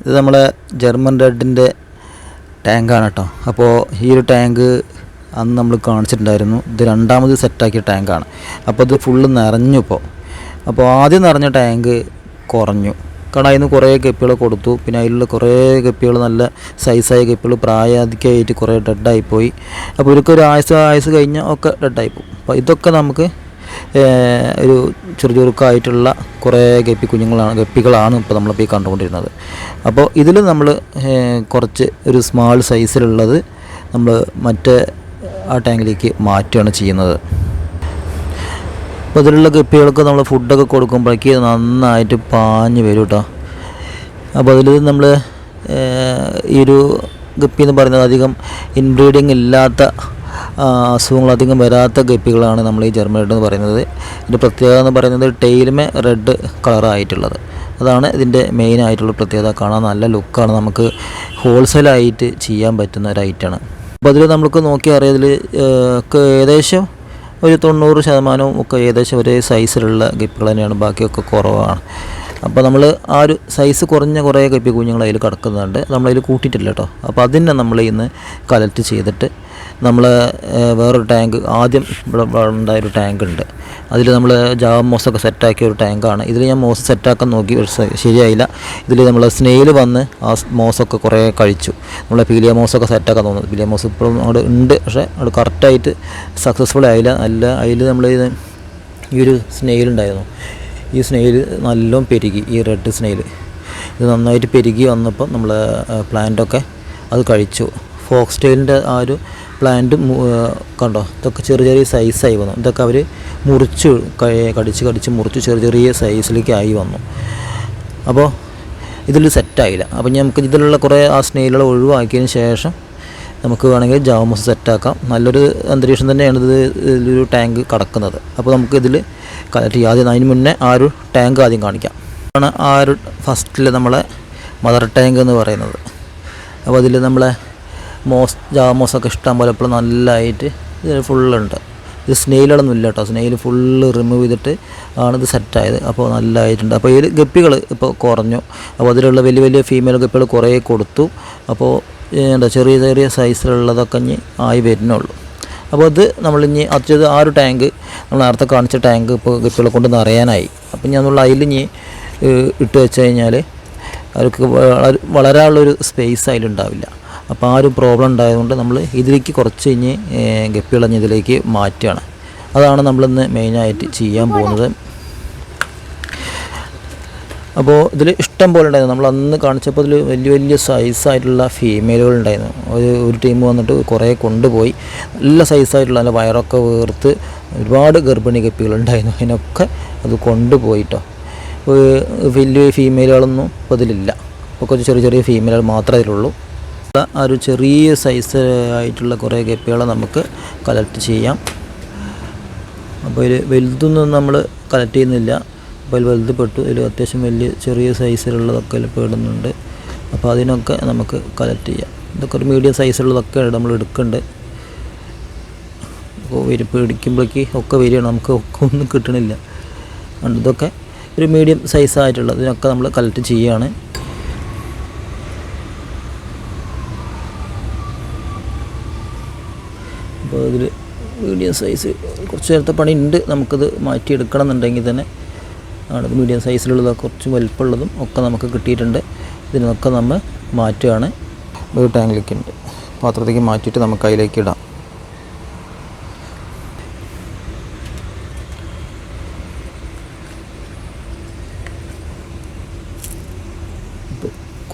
ഇത് നമ്മളെ ജർമ്മൻ റെഡിന്റെ ടാങ്കാണ് കേട്ടോ അപ്പോൾ ഈ ഒരു ടാങ്ക് അന്ന് നമ്മൾ കാണിച്ചിട്ടുണ്ടായിരുന്നു. ഇത് രണ്ടാമത് സെറ്റാക്കിയ ടാങ്കാണ് അപ്പോൾ ഇത് ഫുള്ള് നിറഞ്ഞു ഇപ്പോൾ അപ്പോൾ ആദ്യം നിറഞ്ഞ ടാങ്ക് കുറഞ്ഞു. കാരണം അതിന് കുറേ ഗപ്പികൾ കൊടുത്തു. പിന്നെ അതിലുള്ള കുറേ ഗപ്പികൾ നല്ല സൈസായ ഗപ്പികൾ പ്രായാധികമായിട്ട് കുറേ ഡെഡായിപ്പോയി അപ്പോൾ ഇവർക്ക് ഒരു ആയുസ് ആയുസ് കഴിഞ്ഞാൽ ഒക്കെ ഡെഡായിപ്പോവും അപ്പോൾ ഇതൊക്കെ നമുക്ക് ഒരു ചെറു ചുരുക്കമായിട്ടുള്ള കുറേ ഗപ്പി കുഞ്ഞുങ്ങളാണ് ഗപ്പികളാണ് ഇപ്പോൾ നമ്മളിപ്പോൾ ഈ കണ്ടുകൊണ്ടിരുന്നത്. അപ്പോൾ ഇതിൽ നമ്മൾ കുറച്ച് ഒരു സ്മാൾ സൈസിലുള്ളത് നമ്മൾ മറ്റേ ആ ടാങ്കിലേക്ക് മാറ്റുകയാണ് ചെയ്യുന്നത്. അപ്പോൾ ഇതിലുള്ള ഗപ്പികൾക്ക് നമ്മൾ ഫുഡൊക്കെ കൊടുക്കുമ്പോഴേക്ക് നന്നായിട്ട് പാഞ്ഞ് വരും കേട്ടോ. അപ്പോൾ അതിൽ നമ്മൾ ഈ ഒരു ഗപ്പി എന്ന് പറയുന്നത് അധികം ഇൻബ്രീഡിങ് ഇല്ലാത്ത അസുഖങ്ങൾ അധികം വരാത്ത ഗപ്പികളാണ് നമ്മൾ ഈ ജർമ്മൻ എന്ന് പറയുന്നത്. ഇതിന്റെ പ്രത്യേകത എന്ന് പറയുന്നത് ടെയിലുമേ റെഡ് കളറായിട്ടുള്ളത് അതാണ് ഇതിന്റെ മെയിൻ ആയിട്ടുള്ള പ്രത്യേകത. കാണാൻ നല്ല ലുക്കാണ് നമുക്ക് ഹോൾസെയിലായിട്ട് ചെയ്യാൻ പറ്റുന്ന ഒരു ഐറ്റമാണ് അപ്പോൾ അതിൽ നമുക്ക് നോക്കി അറിയതിൽ ഏകദേശം ഒരു തൊണ്ണൂറ് ശതമാനവും ഒക്കെ ഏകദേശം ഒരേ സൈസിലുള്ള ഗപ്പികൾ തന്നെയാണ്. ബാക്കിയൊക്കെ കുറവാണ്. അപ്പോൾ നമ്മൾ ആ ഒരു സൈസ് കുറഞ്ഞ കുറേ കപ്പി കുഞ്ഞുങ്ങൾ അതിൽ കിടക്കുന്നുണ്ട്. നമ്മളതിൽ കൂട്ടിയിട്ടില്ല കേട്ടോ. അപ്പോൾ അതിനെ നമ്മൾ ഇന്ന് കളക്ട് ചെയ്തിട്ട് നമ്മൾ വേറൊരു ടാങ്ക് ആദ്യം ഇവിടെ ഉണ്ടായൊരു ടാങ്ക് ഉണ്ട് അതിൽ നമ്മൾ ജാവ മോസൊക്കെ സെറ്റാക്കിയ ഒരു ടാങ്കാണ്. ഇതിൽ ഞാൻ മോസ് സെറ്റാക്കാൻ നോക്കി ശരിയായില്ല. ഇതിൽ നമ്മൾ സ്നെയിൽ വന്ന് ആ മോസൊക്കെ കുറേ കഴിച്ചു. നമ്മൾ പീലിയ മോസൊക്കെ സെറ്റാക്കാൻ തോന്നുന്നു. പീലിയ മോസ് ഇപ്പോഴും അവിടെ ഉണ്ട് പക്ഷേ അവിടെ കറക്റ്റായിട്ട് സക്സസ്ഫുൾ ആയില്ല. അല്ല അതിൽ നമ്മൾ ഈ ഒരു സ്നെയിൽ ഉണ്ടായിരുന്നു. ഈ സ്നെയിൽ നല്ലോണം പെരുകി ഈ റെഡ് സ്നെയിൽ ഇത് നന്നായിട്ട് പെരുകി വന്നപ്പോൾ നമ്മൾ പ്ലാന്റൊക്കെ അത് കഴിച്ചു. ഫോക്സ് ടെയിലിന്റെ ആ ഒരു പ്ലാന്റ് കണ്ടോ? ഇതൊക്കെ ചെറിയ ചെറിയ സൈസായി വന്നു. ഇതൊക്കെ അവർ മുറിച്ച് കടിച്ച് കടിച്ച് മുറിച്ച് ചെറിയ ചെറിയ സൈസിലേക്ക് ആയി വന്നു. അപ്പോൾ ഇതിൽ സെറ്റായില്ല അപ്പോൾ നമുക്ക് ഇതിലുള്ള കുറേ ആ സ്നേഹികൾ ഒഴിവാക്കിയതിന് ശേഷം നമുക്ക് വേണമെങ്കിൽ ജാമസ് സെറ്റാക്കാം നല്ലൊരു അന്തരീക്ഷം തന്നെയാണ് ഇത് ഇതിലൊരു ടാങ്ക് കടക്കുന്നത്. അപ്പോൾ നമുക്ക് ഇതിൽ ആദ്യം അതിന് മുന്നേ ആ ഒരു ടാങ്ക് ആദ്യം കാണിക്കാം. ആണ് ആ ഒരു ഫസ്റ്റിൽ നമ്മളെ മദർ ടാങ്ക് എന്ന് പറയുന്നത്. അപ്പോൾ അതിൽ നമ്മളെ മോസ് ജാമോസൊക്കെ ഇഷ്ടം പോലെ ഇപ്പോൾ നല്ലതായിട്ട് ഇത് ഫുള്ളുണ്ട്. ഇത് സ്നെയിലുകളൊന്നും ഇല്ല കേട്ടോ സ്നെയിൽ ഫുള്ള് റിമൂവ് ചെയ്തിട്ട് ആണ് ഇത് സെറ്റായത് അപ്പോൾ നല്ലതായിട്ടുണ്ട് അപ്പോൾ ഇതിൽ ഗപ്പികൾ ഇപ്പോൾ കുറഞ്ഞു. അപ്പോൾ അതിലുള്ള വലിയ വലിയ ഫീമെയിൽ ഗപ്പികൾ കുറേ കൊടുത്തു. അപ്പോൾ എന്താ ചെറിയ ചെറിയ സൈസിലുള്ളതൊക്കെ ഇനി ആയി വരുന്നുള്ളൂ. അപ്പോൾ അത് നമ്മളിനി അത് ആ ഒരു ടാങ്ക് നമ്മൾ നേരത്തെ കാണിച്ച ടാങ്ക് ഇപ്പോൾ ഗപ്പികളെ കൊണ്ട് നിറയാനായി. അപ്പോൾ ഞാൻ നമ്മൾ അതിൽ ഇനി ഇട്ട് വെച്ച് കഴിഞ്ഞാൽ അവർക്ക് വള- വളരാനുള്ളൊരു സ്പേസ് അതിലുണ്ടാവില്ല അപ്പോൾ ആ ഒരു പ്രോബ്ലം ഉണ്ടായതുകൊണ്ട് നമ്മൾ ഇതിലേക്ക് കുറച്ച് കഴിഞ്ഞ് ഗപ്പിളഞ്ഞ് ഇതിലേക്ക് മാറ്റുകയാണ്. അതാണ് നമ്മളിന്ന് മെയിനായിട്ട് ചെയ്യാൻ പോകുന്നത്. അപ്പോൾ ഇതിൽ ഇഷ്ടം പോലെ ഉണ്ടായിരുന്നു. നമ്മൾ അന്ന് കാണിച്ചപ്പോൾ ഇതിൽ വലിയ വലിയ സൈസായിട്ടുള്ള ഫീമെയിലുകൾ ഉണ്ടായിരുന്നു. ഒരു ഒരു ടീം വന്നിട്ട് കുറേ കൊണ്ടുപോയി. നല്ല സൈസായിട്ടുള്ള നല്ല വയറൊക്കെ വീർത്ത് ഒരുപാട് ഗർഭിണി കപ്പികൾ ഉണ്ടായിരുന്നു. അതിനൊക്കെ അത് കൊണ്ടുപോയിട്ടോ. വലിയ ഫീമെയിലുകളൊന്നും ഇപ്പോൾ ഇതിലില്ല. കുറച്ച് ചെറിയ ചെറിയ ഫീമെയിലുകൾ മാത്രമേ ഇതിലുള്ളൂ. ആ ഒരു ചെറിയ സൈസ് ആയിട്ടുള്ള കുറേ ഗപ്പികളെ നമുക്ക് കളക്ട് ചെയ്യാം. അപ്പോൾ ഇതിൽ വലുതൊന്നും നമ്മൾ കളക്ട് ചെയ്യുന്നില്ല. അപ്പോൾ അതിൽ വലുത് പെട്ടു. ഇതിൽ അത്യാവശ്യം വലിയ ചെറിയ സൈസിലുള്ളതൊക്കെ അതിൽ പെടുന്നുണ്ട്. അപ്പോൾ അതിനൊക്കെ നമുക്ക് കളക്ട് ചെയ്യാം. ഇതൊക്കെ ഒരു മീഡിയം സൈസുള്ളതൊക്കെ നമ്മൾ എടുക്കുന്നുണ്ട് അപ്പോൾ വരും. പിടിക്കുമ്പോഴേക്ക് ഒക്കെ വരികയാണ്. നമുക്ക് ഒക്കെ ഒന്നും കിട്ടണില്ല. ഇതൊക്കെ ഒരു മീഡിയം സൈസായിട്ടുള്ളതിനൊക്കെ നമ്മൾ കളക്ട് ചെയ്യുകയാണ്. ഇതിൽ മീഡിയം സൈസ് കുറച്ച് നേരത്തെ പണി ഉണ്ട് നമുക്കത് മാറ്റിയെടുക്കണം എന്നുണ്ടെങ്കിൽ തന്നെ ആണ് മീഡിയം സൈസിലുള്ളത് കുറച്ച് വലിപ്പമുള്ളതും ഒക്കെ നമുക്ക് കിട്ടിയിട്ടുണ്ട്. ഇതിനൊക്കെ നമ്മൾ മാറ്റുകയാണ്. ഒരു ടാങ്കിലേക്ക് ഉണ്ട്. പാത്രത്തേക്ക് മാറ്റിയിട്ട് നമുക്ക് അതിലേക്ക് ഇടാം.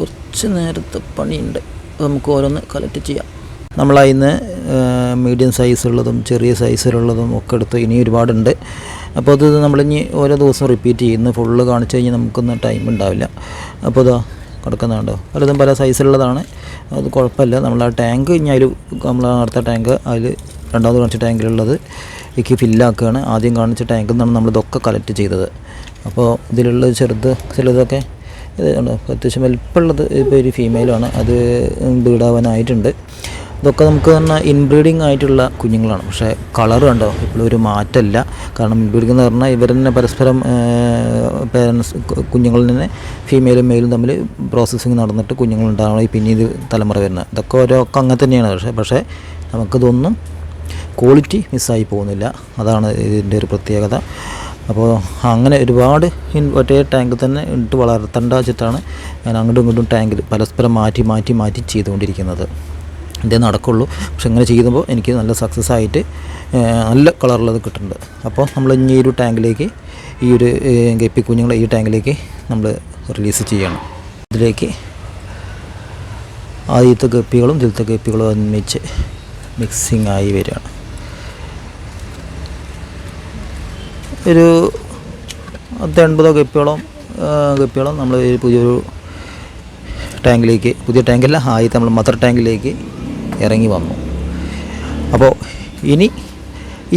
കുറച്ച് നേരത്തെ പണിയുണ്ട്. നമുക്ക് ഓരോന്ന് കളക്ട് ചെയ്യാം. നമ്മൾ അതിന് മീഡിയം സൈസുള്ളതും ചെറിയ സൈസിലുള്ളതും ഒക്കെ എടുത്ത് ഇനി ഒരുപാടുണ്ട്. അപ്പോൾ അത് നമ്മളിനി ഓരോ ദിവസം റിപ്പീറ്റ് ചെയ്യുന്ന. ഫുള്ള് കാണിച്ചു കഴിഞ്ഞാൽ നമുക്കൊന്നും ടൈം ഉണ്ടാവില്ല. അപ്പോൾ അതാ കിടക്കുന്നുണ്ടോ പലതും പല സൈസിലുള്ളതാണ് അത് കുഴപ്പമില്ല. നമ്മൾ ആ ടാങ്ക് ഇനി അതിൽ നമ്മൾ നേരത്തെ ടാങ്ക് അതിൽ രണ്ടാമത് കാണിച്ച ടാങ്കിലുള്ളത് എനിക്ക് ഫില്ലാക്കുകയാണ് ആദ്യം കാണിച്ച ടാങ്കിൽ നിന്നാണ് നമ്മളിതൊക്കെ കളക്ട് ചെയ്തത്. അപ്പോൾ ഇതിലുള്ള ചെറുത് ചിലതൊക്കെ ഇത് അത്യാവശ്യം വലിപ്പമുള്ളത് ഇപ്പോൾ ഒരു ഫീമെയിലാണ് അത് ബീഡാവാനായിട്ടുണ്ട് ഇതൊക്കെ നമുക്ക് പറഞ്ഞാൽ ഇൻബ്രീഡിങ് ആയിട്ടുള്ള കുഞ്ഞുങ്ങളാണ്. പക്ഷേ കളർ കണ്ടോ? ഇപ്പോഴും ഒരു മാറ്റമില്ല കാരണം ഇൻബ്രീഡിംഗ് എന്ന് പറഞ്ഞാൽ ഇവർ തന്നെ പരസ്പരം പേരൻസ് കുഞ്ഞുങ്ങളിൽ നിന്ന് ഫീമെയിലും മെയിലും തമ്മിൽ പ്രോസസ്സിങ് നടന്നിട്ട് കുഞ്ഞുങ്ങൾ ഉണ്ടാവണം ഈ പിന്നീട് തലമുറ വരുന്നത്. ഇതൊക്കെ ഓരോ ഒക്കെ അങ്ങനെ തന്നെയാണ്. പക്ഷേ പക്ഷേ നമുക്കിതൊന്നും ക്വാളിറ്റി മിസ്സായി പോകുന്നില്ല. അതാണ് ഇതിന്റെ ഒരു പ്രത്യേകത. അപ്പോൾ അങ്ങനെ ഒരുപാട് ഒറ്റേ ടാങ്കിൽ തന്നെ ഇട്ട് വളർത്തേണ്ട വെച്ചിട്ടാണ് ഞാൻ അങ്ങോട്ടും ഇങ്ങോട്ടും ടാങ്കിൽ പരസ്പരം മാറ്റി മാറ്റി മാറ്റി ചെയ്തുകൊണ്ടിരിക്കുന്നത്. ഇതേ നടക്കുള്ളൂ. പക്ഷെ ഇങ്ങനെ ചെയ്യുമ്പോൾ എനിക്ക് നല്ല സക്സസ് ആയിട്ട് നല്ല കളറുള്ളത് കിട്ടുന്നുണ്ട്. അപ്പോൾ നമ്മൾ ഇനി ഈ ഒരു ടാങ്കിലേക്ക് ഈ ഒരു ഗപ്പി കുഞ്ഞുങ്ങളെ ഈ ടാങ്കിലേക്ക് നമ്മൾ റിലീസ് ചെയ്യണം. ഇതിലേക്ക് ആദ്യത്തെ ഗപ്പികളും ഇതിലത്തെ ഗപ്പികളും ഒന്നിച്ച് മിക്സിങ് ആയി വരികയാണ്. ഒരു പത്ത് എൺപതോ ഗപ്പിയോളം ആ, ഗപ്പിയോളം നമ്മൾ പുതിയൊരു ടാങ്കിലേക്ക് പുതിയ ടാങ്കല്ല ആദ്യത്തെ നമ്മൾ മദർ ടാങ്കിലേക്ക് ഇറങ്ങി വന്നു. അപ്പോൾ ഇനി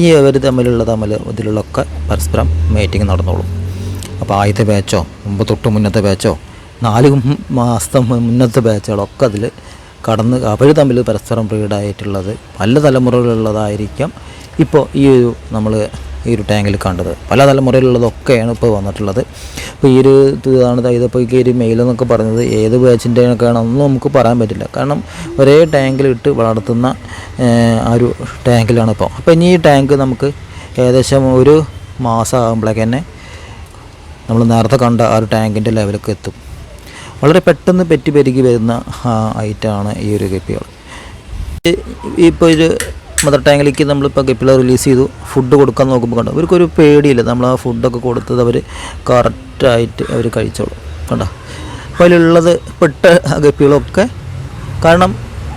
ഈ അവർ തമ്മിലുള്ള തമ്മിൽ ഇതിലുള്ളൊക്കെ പരസ്പരം മേറ്റിങ് നടന്നോളും. അപ്പോൾ ആദ്യത്തെ ബാച്ചോ മുമ്പ് തൊട്ട് മുന്നത്തെ ബാച്ചോ നാല് മാസത്തെ മുന്നത്തെ ബാച്ചുകളൊക്കെ അതിൽ കടന്ന് അവർ തമ്മിൽ പരസ്പരം ബ്രീഡായിട്ടുള്ളത് പല തലമുറകളിലുള്ളതായിരിക്കാം. ഇപ്പോൾ ഈ ഒരു നമ്മൾ ഈ ഒരു ടാങ്കിൽ കണ്ടത്. പല തലമുറയിലുള്ളതൊക്കെയാണ് ഇപ്പോൾ വന്നിട്ടുള്ളത്. അപ്പോൾ ഈ ഒരു ഇതാണ് ഇതിപ്പോൾ ഈ ഒരു മെയിൽ എന്നൊക്കെ പറയുന്നത് ഏത് ബാച്ചിന്റെ ആണെന്നൊന്നും നമുക്ക് പറയാൻ പറ്റില്ല. കാരണം ഒരേ ടാങ്കിലിട്ട് വളർത്തുന്ന ആ ഒരു ടാങ്കിലാണ് ഇപ്പോൾ. അപ്പോൾ ഇനി ഈ ടാങ്ക് നമുക്ക് ഏകദേശം ഒരു മാസം ആകുമ്പോഴേക്ക് തന്നെ നമ്മൾ നേരത്തെ കണ്ട ആ ഒരു ടാങ്കിന്റെ ലെവലൊക്കെ എത്തും. വളരെ പെട്ടെന്ന് പെറ്റി പെരുകി വരുന്ന ഐറ്റമാണ് ഈ ഒരു കെപ്പികൾ ഇപ്പോൾ ഒരു മദർ ടാങ്കിലേക്ക് നമ്മളിപ്പോൾ ഗപ്പിള റിലീസ് ചെയ്തു. ഫുഡ് കൊടുക്കാൻ നോക്കുമ്പോൾ കണ്ടോ? ഇവർക്കൊരു പേടിയില്ല. നമ്മൾ ആ ഫുഡൊക്കെ കൊടുത്തത് അവർ കറക്റ്റായിട്ട് അവർ കഴിച്ചോളും. കണ്ടോ? അപ്പോൾ അതിലുള്ളത് പെട്ട ഗപ്പികളൊക്കെ കാരണം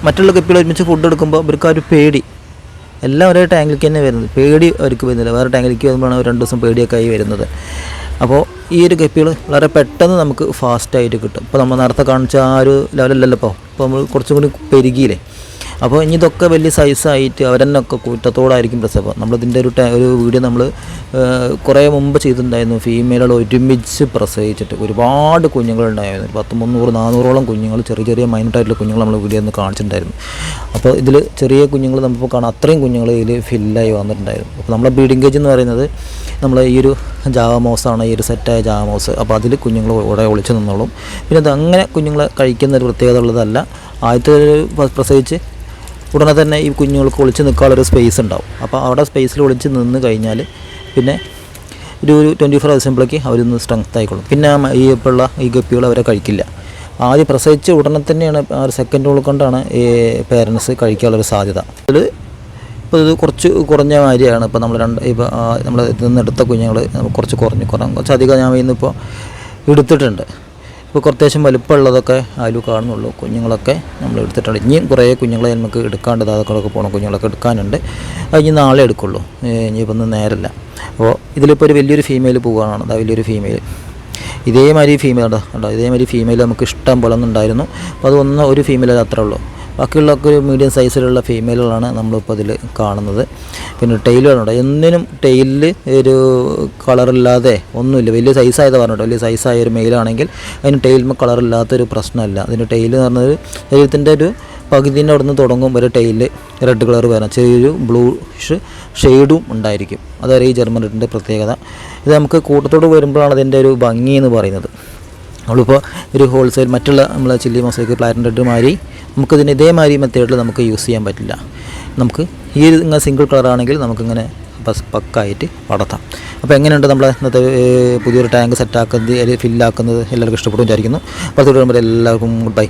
മറ്റുള്ള ഗപ്പികൾ ഒരുമിച്ച് ഫുഡ് എടുക്കുമ്പോൾ ഇവർക്ക് ആ ഒരു പേടി. എല്ലാം ഒരേ ടാങ്കിലേക്ക് തന്നെ വരുന്നത്. പേടി അവർക്ക് വരുന്നില്ല. വേറെ ടാങ്കിലേക്ക് വരുമ്പോഴാണ് രണ്ട് ദിവസം പേടിയൊക്കെ ആയി വരുന്നത്. അപ്പോൾ ഈ ഒരു ഗപ്പികൾ വളരെ പെട്ടെന്ന് നമുക്ക് ഫാസ്റ്റായിട്ട് കിട്ടും. ഇപ്പോൾ നമ്മൾ നേരത്തെ കാണിച്ച ആ ഒരു ലെവലല്ലല്ലോ ഇപ്പോൾ ഇപ്പോൾ നമ്മൾ കുറച്ചും കൂടി പെരുകിയില്ലേ? അപ്പോൾ ഇനി ഇതൊക്കെ വലിയ സൈസായിട്ട് അവരെന്നൊക്കെ കൂട്ടത്തോടായിരിക്കും പ്രസവം. നമ്മളിതിന്റെ ഒരു ഒരു വീഡിയോ നമ്മൾ കുറേ മുമ്പ് ചെയ്തിട്ടുണ്ടായിരുന്നു. ഫീമെയിലുകൾ ഒരുമിച്ച് പ്രസവിച്ചിട്ട് ഒരുപാട് കുഞ്ഞുങ്ങളുണ്ടായിരുന്നു. പത്ത് മുന്നൂറ് നാനൂറോളം കുഞ്ഞുങ്ങൾ ചെറിയ ചെറിയ മൈനൂട്ടായിട്ടുള്ള കുഞ്ഞുങ്ങൾ നമ്മൾ വീഡിയോ ഒന്ന് കാണിച്ചിട്ടുണ്ടായിരുന്നു. അപ്പോൾ ഇതിൽ ചെറിയ കുഞ്ഞുങ്ങൾ നമുക്ക് കാണാം അത്രയും കുഞ്ഞുങ്ങൾ ഇതിൽ ഫില്ലായി വന്നിട്ടുണ്ടായിരുന്നു. അപ്പോൾ നമ്മളെ ബ്രീഡിംഗ് കേജ് എന്ന് പറയുന്നത് നമ്മൾ ഈ ഒരു ജാവമോസാണ് ഈ ഒരു സെറ്റായ ജാവമോസ് അപ്പോൾ അതിൽ കുഞ്ഞുങ്ങൾ ഇവിടെ ഒളിച്ചു നിന്നോളും. പിന്നെ അത് അങ്ങനെ കുഞ്ഞുങ്ങളെ കഴിക്കുന്ന ഒരു പ്രത്യേകത ഉള്ളതല്ല ആദ്യത്തെ പ്രസവിച്ച് ഉടനെ തന്നെ ഈ കുഞ്ഞുങ്ങൾക്ക് ഒളിച്ച് നിൽക്കാനുള്ളൊരു സ്പേസ് ഉണ്ടാവും. അപ്പോൾ അവിടെ സ്പേസിൽ ഒളിച്ച് നിന്ന് കഴിഞ്ഞാൽ പിന്നെ ഒരു ഒരു ട്വന്റി ഫോർ ഹവേഴ്സുമ്പോഴേക്ക് അവരൊന്ന് സ്ട്രെങ്ത് ആയിക്കോളും. പിന്നെ ഈ ഇപ്പോഴുള്ള ഈ ഗപ്പികൾ അവരെ കഴിക്കില്ല. ആദ്യം പ്രസവിച്ച് ഉടനെ തന്നെയാണ് ആ ഒരു സെക്കൻഡ് കൊണ്ടാണ് ഈ പേരൻസ് കഴിക്കാനുള്ളൊരു സാധ്യത. അതിൽ ഇപ്പോൾ ഇത് കുറച്ച് കുറഞ്ഞ കാര്യമാണ് ഇപ്പോൾ നമ്മൾ രണ്ട് ഇപ്പോൾ നമ്മൾ ഇതിൽ നിന്ന് എടുത്ത കുഞ്ഞുങ്ങൾ കുറച്ച് കുറഞ്ഞു കുറഞ്ഞ കുറച്ച് അധികം ഞാൻ ഇന്നിപ്പോൾ എടുത്തിട്ടുണ്ട്. ഇപ്പോൾ കുറച്ചേശം വലുപ്പമുള്ളതൊക്കെ ആലു കാണുന്നുള്ളൂ. കുഞ്ഞുങ്ങളൊക്കെ നമ്മൾ എടുത്തിട്ടുണ്ട്. ഇനിയും കുറേ കുഞ്ഞുങ്ങളെ നമുക്ക് എടുക്കാണ്ട് അതൊക്കെ പോകണം കുഞ്ഞുങ്ങളൊക്കെ എടുക്കാനുണ്ട്. അത് ഇനി നാളെ എടുക്കുള്ളൂ. ഇനിയിപ്പോൾ ഒന്നും നേരല്ല. അപ്പോൾ ഇതിലിപ്പോൾ ഒരു വലിയൊരു ഫീമെയിൽ പോവുകയാണ്. അതാ വലിയൊരു ഫീമെയിൽ ഇതേമാതിരി ഫീമെയിൽ ഉണ്ടോ ഇതേമാതിരി ഫീമെയിൽ നമുക്ക് ഇഷ്ടം പോലെ ഒന്നുണ്ടായിരുന്നു. അപ്പോൾ അത് ഒന്ന് ഒരു ഫീമെയിൽ അത്രേ ഉള്ളൂ. ബാക്കിയുള്ളൊക്കെ ഒരു മീഡിയം സൈസിലുള്ള ഫീമെയിലുകളാണ് നമ്മളിപ്പോൾ അതിൽ കാണുന്നത്. പിന്നെ ടെയിലുകളുണ്ട് എന്തിനും ടൈലിൽ ഒരു കളറില്ലാതെ ഒന്നുമില്ല. വലിയ സൈസായത് പറഞ്ഞിട്ട്. വലിയ സൈസായ ഒരു മെയിലാണെങ്കിൽ അതിന് ടെയിലിന് കളറില്ലാത്തൊരു പ്രശ്നമല്ല. അതിന്റെ ടൈൽ എന്ന് പറഞ്ഞത് ശരീരത്തിന്റെ ഒരു പകുതിന്റെ അവിടെ നിന്ന് തുടങ്ങും ഒരു ടൈലിൽ റെഡ് കളർ വരാം ചെറിയൊരു ബ്ലൂ ഷെയ്ഡും ഉണ്ടായിരിക്കും. അതായത് ഈ ജർമ്മൻ റെഡിന്റെ പ്രത്യേകത. ഇത് നമുക്ക് കൂട്ടത്തോട് വരുമ്പോഴാണ് അതിന്റെ ഒരു ഭംഗി എന്ന് പറയുന്നത്. നമ്മളിപ്പോൾ ഒരു ഹോൾസെയിൽ മറ്റുള്ള നമ്മളെ ചില്ലി മൊസൈക്ക് പ്ലാറ്റിൻ റെഡ് മാതിരി നമുക്കിതിന് ഇതേമാതിരി മെത്തേഡിൽ നമുക്ക് യൂസ് ചെയ്യാൻ പറ്റില്ല. നമുക്ക് ഈ ഇങ്ങനെ സിംഗിൾ കളറാണെങ്കിൽ നമുക്കിങ്ങനെ പക്കായിട്ട് വളർത്താം. അപ്പോൾ എങ്ങനെയുണ്ട് നമ്മളെ ഇന്നത്തെ പുതിയൊരു ടാങ്ക് സെറ്റാക്കുന്നത് ഫില്ലാക്കുന്നത് എല്ലാവർക്കും ഇഷ്ടപ്പെടും വിചാരിക്കുന്നു. അപ്പോൾ അതുകൊണ്ട് എല്ലാവർക്കും ഗുഡ് ബൈ